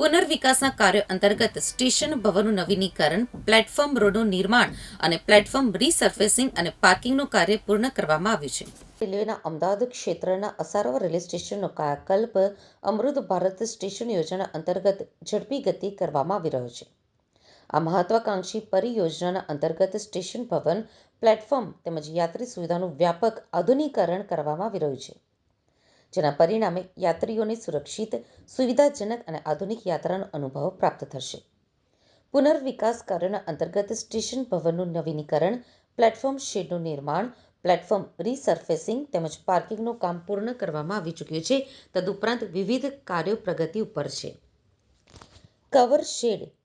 પુનર્વિકાસના કાર્યો અંતર્ગત સ્ટેશન ભવનનું નવીનીકરણ, પ્લેટફોર્મ રોડનું નિર્માણ અને પ્લેટફોર્મ રીસર્ફેસિંગ અને પાર્કિંગનું કાર્ય પૂર્ણ કરવામાં આવ્યું છે. રેલવેના અમદાવાદ ક્ષેત્રના અસારવા રેલવે સ્ટેશનનો કાયાકલ્પ અમૃત ભારત સ્ટેશન યોજના અંતર્ગત ઝડપી ગતિ કરવામાં આવી રહ્યો છે. આ મહત્વાકાંક્ષી પરિયોજનાના અંતર્ગત સ્ટેશન ભવન, પ્લેટફોર્મ તેમજ યાત્રી સુવિધાનું વ્યાપક આધુનિકરણ કરવામાં આવી રહ્યું છે. જેના પરિણામે યાત્રીઓને સુરક્ષિત, સુવિધાજનક અને આધુનિક યાત્રાનો અનુભવ પ્રાપ્ત થશે. પુનર્વિકાસ કાર્યોના અંતર્ગત સ્ટેશન ભવનનું નવીનીકરણ, પ્લેટફોર્મ શેડનું નિર્માણ, પ્લેટફોર્મ રીસર્ફેસિંગ તેમજ પાર્કિંગનું કામ પૂર્ણ કરવામાં આવી ચૂક્યું છે. તદુપરાંત વિવિધ કાર્યો પ્રગતિ ઉપર છે. કવર શેડ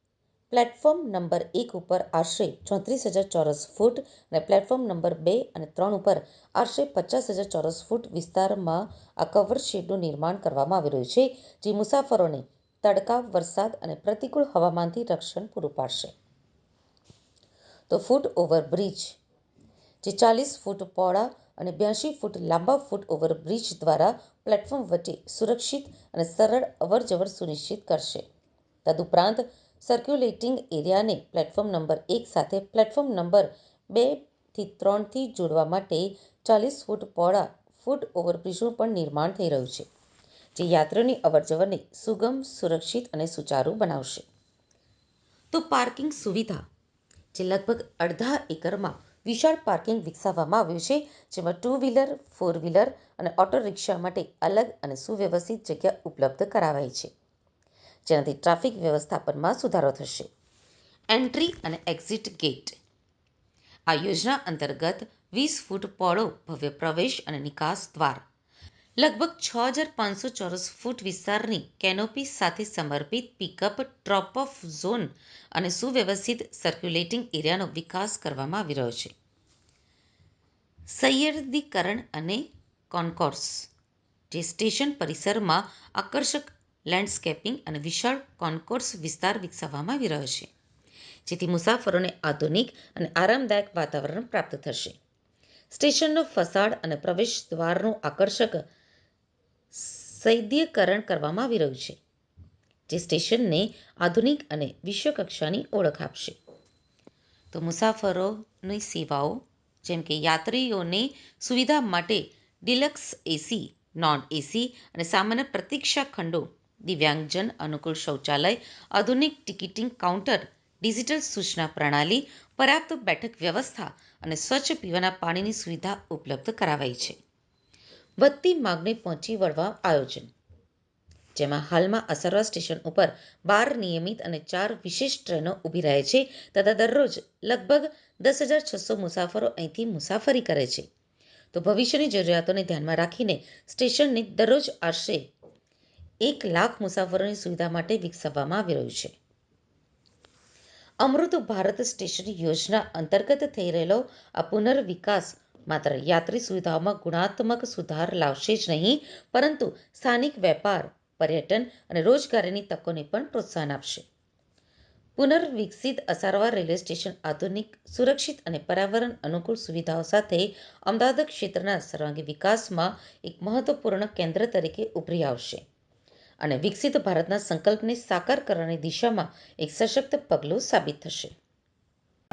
પ્લેટફોર્મ નંબર એક ઉપર આશરે ચોત્રીસ હજાર ચોરસ ફૂટ અને પ્લેટફોર્મ નંબર બે અને ત્રણ ઉપર આશરે પચાસ હજાર ચોરસ ફૂટ વિસ્તારમાં આ કવર શેડનું નિર્માણ કરવામાં આવી રહ્યું છે, જે મુસાફરોને તડકા વરસાદ અને પ્રતિકૂળ હવામાનથી રક્ષણ પૂરું પાડશે. તો ફૂટ ઓવર બ્રિજ જે ચાલીસ ફૂટ પહોળા અને બ્યાસી ફૂટ લાંબા ફૂટ ઓવર બ્રિજ દ્વારા પ્લેટફોર્મ વચ્ચે સુરક્ષિત અને સરળ અવરજવર સુનિશ્ચિત કરશે. તદુપરાંત સર્ક્યુલેટિંગ એરિયાને પ્લેટફોર્મ નંબર એક સાથે પ્લેટફોર્મ નંબર બેથી ત્રણથી જોડવા માટે ચાલીસ ફૂટ પહોળા ફૂટ ઓવરબ્રિજનું પણ નિર્માણ થઈ રહ્યું છે, જે યાત્રીઓની અવરજવરને સુગમ, સુરક્ષિત અને સુચારુ બનાવશે. તો પાર્કિંગ સુવિધા, જે લગભગ અડધા એકરમાં વિશાળ પાર્કિંગ વિકસાવવામાં આવ્યું છે, જેમાં ટુ વ્હીલર ફોર વ્હીલર અને ઓટો રિક્ષા માટે અલગ અને સુવ્યવસ્થિત જગ્યા ઉપલબ્ધ કરાવાઈ છે. જેનાથી ટ્રાફિક વ્યવસ્થાપનમાં સુધારો થશે. એન્ટ્રી અને એક્ઝિટ ગેટ આ યોજના અંતર્ગત વીસ ફૂટ પહોળો ભવ્ય પ્રવેશ અને નિકાસ દ્વાર. લગભગ છ હજાર પાંચસો ચોરસ ફૂટ વિસ્તારની કેનોપી સાથે સમર્પિત પિકઅપ ડ્રોપ ઓફ ઝોન અને સુવ્યવસ્થિત સર્ક્યુલેટિંગ એરિયાનો વિકાસ કરવામાં આવી રહ્યો છે. સૈયદીકરણ અને કોન્કોર્સ જે સ્ટેશન પરિસરમાં આકર્ષક લેન્ડસ્કેપિંગ અને વિશાળ કોન્કોર્સ વિસ્તાર વિકસાવવામાં આવી રહ્યો છે, જેથી મુસાફરોને આધુનિક અને આરામદાયક વાતાવરણ પ્રાપ્ત થશે. સ્ટેશનનો ફસાડ અને પ્રવેશ દ્વારનું આકર્ષક સૈદ્યકરણ કરવામાં આવી રહ્યું છે, જે સ્ટેશનને આધુનિક અને વિશ્વકક્ષાની ઓળખ આપશે. તો મુસાફરોની સેવાઓ, જેમ કે યાત્રીઓને સુવિધા માટે ડિલક્સ એસી, નોન એસી અને સામાન્ય પ્રતીક્ષા ખંડો દિવ્યાંગજન અનુકૂળ શૌચાલય, આધુનિક ટિકિટિંગ કાઉન્ટર, ડિજિટલ સૂચના પ્રણાલી, પર્યાપ્ત બેઠક વ્યવસ્થા અને સ્વચ્છ પીવાના પાણીની સુવિધા ઉપલબ્ધ કરાવાઈ છે. વધતી માંગને પહોંચી વળવા આયોજન. જેમાં હાલમાં અસરવા સ્ટેશન ઉપર બાર નિયમિત અને ચાર વિશેષ ટ્રેનો ઊભી રહે છે તથા દરરોજ લગભગ દસ હજાર છસો મુસાફરો અહીંથી મુસાફરી કરે છે. તો ભવિષ્યની જરૂરિયાતોને ધ્યાનમાં રાખીને સ્ટેશનને દરરોજ આશરે એક લાખ મુસાફરોની સુવિધા માટે વિકસાવવામાં આવી રહ્યું છે. અમૃત ભારત સ્ટેશન યોજના અંતર્ગત થઈ રહેલો આ પુનર્વિકાસ માત્ર યાત્રી સુવિધાઓમાં ગુણાત્મક સુધાર લાવશે જ નહીં, પરંતુ સ્થાનિક વેપાર, પર્યટન અને રોજગારીની તકોને પણ પ્રોત્સાહન આપશે. પુનર્વિકસિત અસારવા રેલવે સ્ટેશન આધુનિક, સુરક્ષિત અને પર્યાવરણ અનુકૂળ સુવિધાઓ સાથે અમદાવાદ ક્ષેત્રના સર્વાંગી વિકાસમાં એક મહત્વપૂર્ણ કેન્દ્ર તરીકે ઉભરી આવશે. અને વિકસિત ભારતના સંકલ્પને સાકાર કરવાની દિશામાં એક સશક્ત પગલું સાબિત થશે.